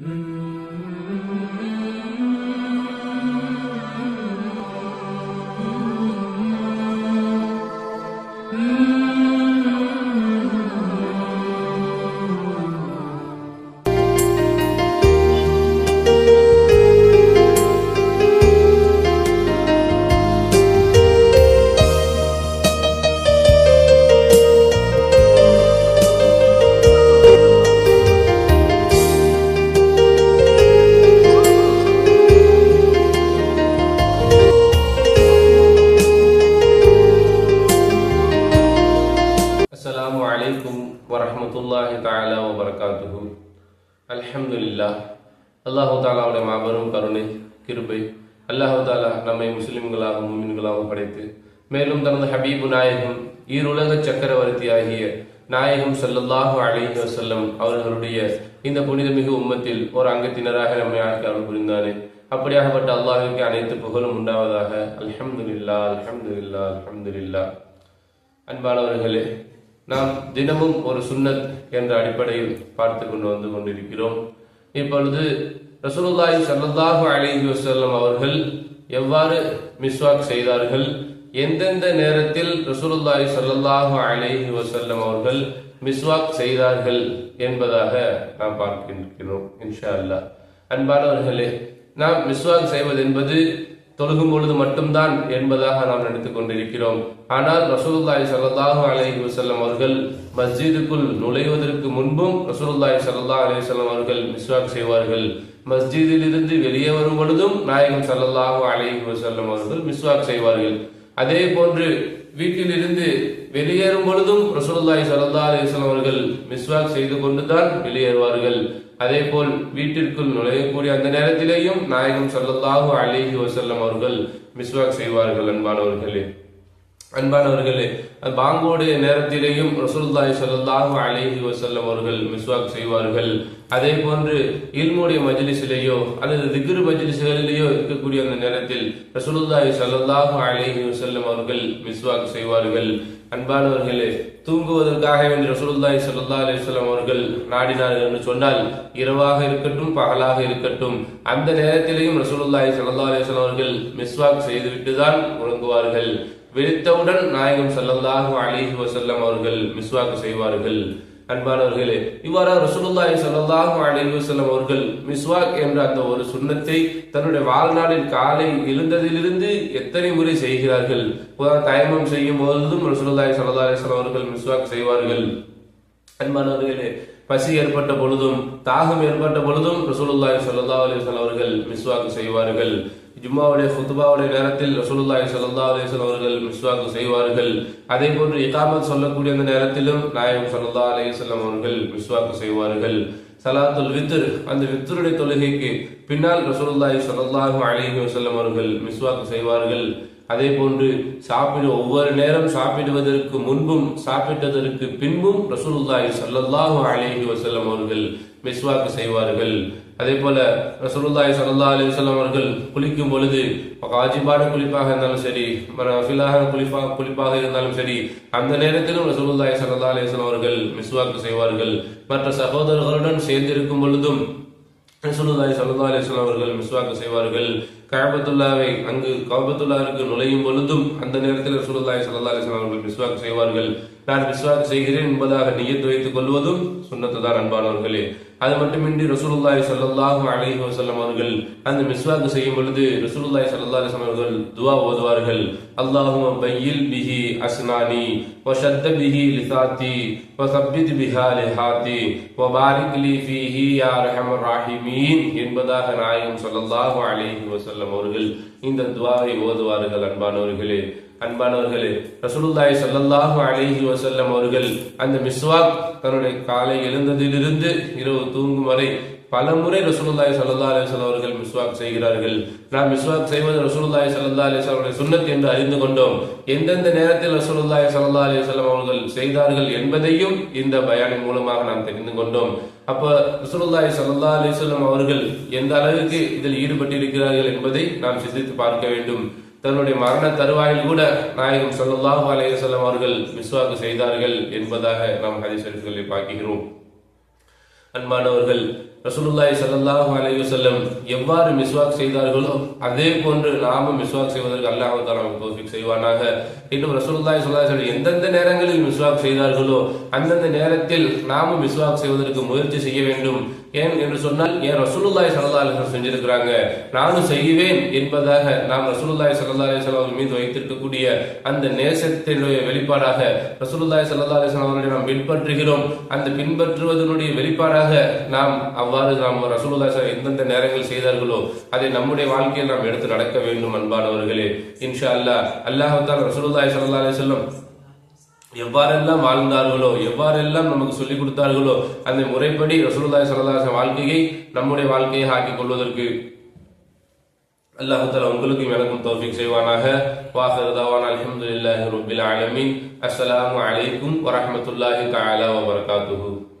Mm-hmm. அல்ஹம்துலில்லாஹ் அல்லாஹு தாலாவுடைய மாபெரும் கருணை கிருபை அல்லாஹு தாலா நம்மை முஸ்லிம்களாக முமின்களாக படைத்து மேலும் தனது ஹபீபு நாயகம் ஈருலக சக்கரவர்த்தியாகிய நாயகம் சல்லல்லாஹு அலைஹி வசல்லம் அவர்களுடைய இந்த புனிதமிகு உம்மத்தில் ஒரு அங்கத்தினராக நம்மை ஆக்கி அருள் புரிந்தானே அப்படியாகப்பட்ட அல்லாஹிற்கு அனைத்து புகழும் உண்டாவதாக. அல்ஹம்துல்லா அல்ஹம்துல்லா அல்ஹம்துல்லா அன்பானவர்களே நாம் தினமும் ஒரு சுன்னத் என்ற அடிப்படையில் பார்த்து கொண்டு வந்து கொண்டிருக்கிறோம். இப்பொழுது ரசூலுல்லாஹி ஸல்லல்லாஹு அலைஹி வஸல்லம் அவர்கள் எவ்வாறு மிஸ்வாக் செய்தார்கள்? எந்தெந்த நேரத்தில் ரசூலுல்லாஹி ஸல்லல்லாஹு அலைஹி வஸல்லம் அவர்கள் மிஸ்வாக் செய்தார்கள் என்பதாக நாம் பார்க்கின்றோம் இன்ஷா அல்லாஹ். அன்பானவர்களே நாம் மிஸ்வாக் செய்வது என்பது தொழுகும் பொழுது மட்டும்தான் என்பதாக நாம் நினைத்துக் கொண்டிருக்கிறோம். ஆனால் ரசூலுல்லாஹி சல்லாஹு அலஹி வசல்லம் அவர்கள் மஸ்ஜிதுக்குள் நுழைவதற்கு முன்பும் ரசூலுல்லாஹி சல்லா அலைஹி வஸல்லம் அவர்கள் மிஸ்வாக் செய்வார்கள். மஸ்ஜிதிலிருந்து வெளியே வரும் பொழுதும் நாயகம் ஸல்லல்லாஹு அலஹி வசல்லம் அவர்கள் மிஸ்வாக் செய்வார்கள். அதே போன்று வீட்டிலிருந்து வெளியேறும் பொழுதும் ரசூலுல்லாஹி சரதா அலிஸ்லாம் அவர்கள் மிஸ்வாக் செய்து கொண்டுதான் வெளியேறுவார்கள். அதே போல் வீட்டிற்குள் நுழையக்கூடிய அந்த நேரத்திலேயும் நாயகம் ஸல்லல்லாஹு அலிஹி வசல்லம் அவர்கள் மிஸ்வாக் செய்வார்கள் அன்பானவர்களே. அன்பானவர்களே பாங்கோடைய நேரத்திலேயும் ரசூலுல்லாஹி ஸல்லல்லாஹு அலேஹி வசல்லம் அவர்கள் மிஸ்வாக் செய்வார்கள். அதே போன்று இல்முடைய மஜ்லிஸிலேயோ அல்லது திக்ரு மஜ்லிஸ்களிலேயோ இருக்கக்கூடிய அந்த நேரத்தில் ரசூலுல்லாஹி ஸல்லல்லாஹு அலேஹி வசல்லம் அவர்கள் மிஸ்வாக் செய்வார்கள். அன்பானவர்களே தூங்குவதற்காக வேண்டிய ரசூலுல்லாஹி சல்லா அலிஸ்லாம் அவர்கள் நாடினார்கள் என்று சொன்னால் இரவாக இருக்கட்டும் பகலாக இருக்கட்டும் அந்த நேரத்திலேயும் ரசூலுல்லாய் சல்லா அலிஸ்லாம் அவர்கள் மிஸ்வாக் செய்துவிட்டு தான் உறங்குவார்கள். விழித்தவுடன் நாயகம் ஸல்லல்லாஹு அலிஹி வசல்லம் அவர்கள் மிஸ்வாக் செய்வார்கள். அன்பானவர்களே இவ்வாறாக ரசூலுல்லாஹி ஸல்லல்லாஹு அலைஹி வஸல்லம் அவர்கள் மிஸ்வாக் என்ற அந்த ஒரு சுண்ணத்தை தன்னுடைய வாழ்நாளில் காலை எழுந்ததிலிருந்து எத்தனை முறை செய்கிறார்கள்? தயமம் செய்யும் போதும் ரசூலுல்லாஹி சல்லா அலிஸ்லாம் அவர்கள் மிஸ்வாக் செய்வார்கள். அன்பானவர்களே பசி ஏற்பட்ட பொழுதும் தாகம் ஏற்பட்ட பொழுதும் ரசூலுல்லாஹி சல்லா அலிஸ்லாம் அவர்கள் மிஸ்வாக் செய்வார்கள். ஜும்மாவுடைய ஹுத்துபாவுடைய நேரத்தில் ரசூலுல்லாஹி சல்லா அலைஹி அவர்கள் மிஸ்வாக்கு செய்வார்கள். அதே போன்று இகாமத் சொல்லக்கூடிய அந்த நேரத்திலும் நாயகம் சல்லா அலைஹி அவர்கள் மிஸ்வாக்கு செய்வார்கள். சலாத்துல் வித்ர் அந்த வித்ருடைய தொழுகைக்கு பின்னால் ரசூலுல்லாஹி சல்லாஹு அலிஹி வசல்லம் அவர்கள் மிஸ்வாக்கு செய்வார்கள். அதே போன்று சாப்பிடு ஒவ்வொரு நேரம் சாப்பிடுவதற்கு முன்பும் சாப்பிட்டதற்கு பின்பும் ரசூலுல்லாஹி சல்லல்லாஹு அலேஹி வசல்லம் அவர்கள் மிஸ்வாக் செய்வார்கள். அதே போல ரசூலுல்லாஹி சல்லா அலி வஸல்லம் அவர்கள் குளிக்கும் பொழுது வாஜிபான குளிப்பாக இருந்தாலும் சரி ஃபிலாக குளிப்பாக குளிப்பாக இருந்தாலும் சரி அந்த நேரத்திலும் ரசூலுல்லாஹி சல்லா அலி வஸல்லம் அவர்கள் மிஸ்வாக் செய்வார்கள். மற்ற சகோதரர்களுடன் சேர்ந்திருக்கும் பொழுதும் ரசூலுல்லாஹி சல்லா அலிஸ்லாம் அவர்கள் மிஸ்வாக் செய்வார்கள். கஅபத்துல்லாவை அங்கு கவபத்துல்லாவிற்கு நுழையும் பொழுதும் அந்த நேரத்தில் ரசூலுல்லாஹி சல்லா அலிஸ்லாம் அவர்கள் மிஸ்வாக் செய்வார்கள். நான் மிஸ்வாக் செய்கிறேன் என்பதாக நியத்து வைத்துக் கொள்வதும் சுண்ணத்துதான் அன்பானவர்களே. அது மட்டுமின்றி ரசூலுல்லாய் ஸல்லல்லாஹு அலஹி வசல்லம் அவர்கள் அந்த மிஸ்வாக் செய்யும் பொழுது ரசூலுல்லாய் சல்லா அலைஹி அவர்கள் துவா ஓதுவார்கள். அல்லாஹும் பையில் பிஹி அஸ்னானி வஷத்த பிஹி லிசாத்தி வசப்பித் பிஹா லிஹாத்தி வபாரிக் லி ஃபீஹி யா அர்ஹமர் ராஹிமீன் என்பதாக நாயகம் ஸல்லல்லாஹு அலைஹி வஸல்லம் அவர்கள் இந்த துவாவை ஓதுவார்கள் அன்பானவர்களே. அன்பானவர்களே ரசூலுல்லாய் சல்லல்லாஹு அலிஹி வசல்லம் அவர்கள் அந்த மிஸ்வாக் தன்னுடைய காலை எழுந்ததிலிருந்து இரவு தூங்கும் வரை பல முறை ரசூலுல்லாய் சல்லா அலைஹி அவர்கள் மிஸ்வாக் செய்கிறார்கள். நாம் மிஸ்வாக் செய்வது ரசூலுல்லாய் சல்லா அலைஹி சுண்ணத் என்று அறிந்து கொண்டோம். எந்தெந்த நேரத்தில் ரசூலுல்லாய் சல்லா அலைஹி அவர்கள் செய்தார்கள் என்பதையும் இந்த பயானின் மூலமாக நாம் தெரிந்து கொண்டோம். அப்போ ரசூலுல்லாய் சல்லா அலைஹி அவர்கள் எந்த அளவுக்கு இதில் ஈடுபட்டிருக்கிறார்கள் என்பதை நாம் சிந்தித்து பார்க்க வேண்டும். தன்னுடைய மரண தருவாயில் கூட நாயகம் ஸல்லல்லாஹு அலைஹி அவர்கள் மிஸ்வாக் செய்தார்கள் என்பதாக நாம் ஹதீஸ் பார்க்கிறோம். அன்பானவர்கள் ரசூலுல்லாய் ஸல்லல்லாஹு அலைஹி வஸல்லம் எவ்வாறு மிஸ்வாக் செய்தார்களோ அதே போன்று நாமும் மிஸ்வாக் செய்வதற்கு அல்லாஹ் நமக்கு செய்வானாக. இன்னும் ரசூலுல்லாய் ஸல்லல்லாஹு அலைஹி எந்தெந்த நேரங்களில் மிஸ்வாக் செய்தார்களோ அந்தந்த நேரத்தில் நாமும் மிஸ்வாக் செய்வதற்கு முயற்சி செய்ய வேண்டும். ஏன் என்று சொன்னால் ஏன் ரசூலுல்லாய் சல்லா அலைஹி செஞ்சிருக்கிறாங்க? நானும் செய்வேன் என்பதாக நாம் ரசூலுல்லாஹி ஸல்லல்லாஹு அலைஹி மீது வைத்திருக்கக்கூடிய அந்த நேசத்தினுடைய வெளிப்பாடாக ரசூலுல்லாய் சல்லா அலைஹி அவர்களை நாம் பின்பற்றுகிறோம். அந்த பின்பற்றுவதனுடைய வெளிப்பாடாக நாம் அவ்வாறு நாம் ரசூலுல்லாஹி எந்தெந்த நேரங்கள் செய்தார்களோ அதை நம்முடைய வாழ்க்கையில் நாம் எடுத்து நடக்க வேண்டும் அன்பானவர்களே. இன்ஷா அல்லா அல்லாஹால் தஆலா சல்லா அலி அலைஹி எவ்வாறெல்லாம் வாழ்ந்தார்களோ எவ்வாறெல்லாம் நமக்கு சொல்லிக் கொடுத்தார்களோ அந்த முறைப்படி ரசூலுல்லாஹி ஸல்லல்லாஹு வாழ்க்கையை நம்முடைய வாழ்க்கையை ஆக்கிக் கொள்வதற்கு அல்லாஹால உங்களுக்கும் எனக்கும் தோஃபிக் செய்வானாக. வாஹிர் தவான் அல்ஹம்துலில்லாஹி ரப்பில் ஆலமீன். அஸ்ஸலாமு அலைக்கும் வரஹ்மத்துல்லாஹி தஆலா